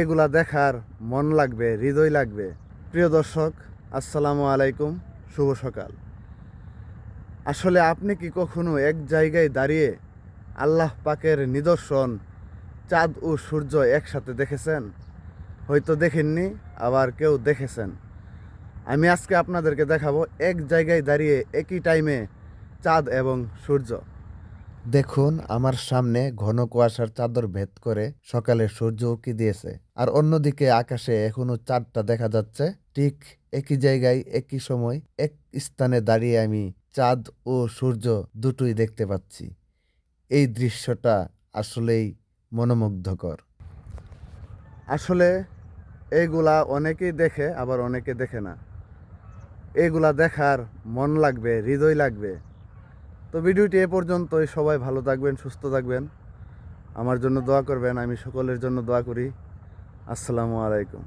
এগুলা দেখার মন লাগবে, হৃদয় লাগবে। প্রিয় দর্শক, আসসালামু আলাইকুম, শুভ সকাল। আসলে আপনি কি কখনো এক জায়গায় দাঁড়িয়ে আল্লাহ পাকের নিদর্শন, চাঁদ ও সূর্য একসাথে দেখেছেন? হয়তো দেখেননি, আবার কেউ দেখেছেন। আমি আজকে আপনাদেরকে দেখাবো এক জায়গায় দাঁড়িয়ে একই টাইমে চাঁদ এবং সূর্য। দেখুন, আমার সামনে ঘন কুয়াশার চাদর ভেদ করে সকালে সূর্য উকি দিয়েছে। আর অন্যদিকে আকাশে এখনও চাঁদটা দেখা যাচ্ছে। ঠিক একই জায়গায়, একই সময়, এক স্থানে দাঁড়িয়ে আমি চাঁদ ও সূর্য দুটোই দেখতে পাচ্ছি। এই দৃশ্যটা আসলেই মনোমুগ্ধকর। আসলে এইগুলা অনেকেই দেখে, আবার অনেকে দেখে না। এগুলা দেখার মন লাগবে, হৃদয় লাগবে। তো ভিডিওটি এ পর্যন্তই। সবাই ভালো থাকবেন, সুস্থ থাকবেন। আমার জন্য দোয়া করবেন, আমি সকলের জন্য দোয়া করি। আসসালামু আলাইকুম।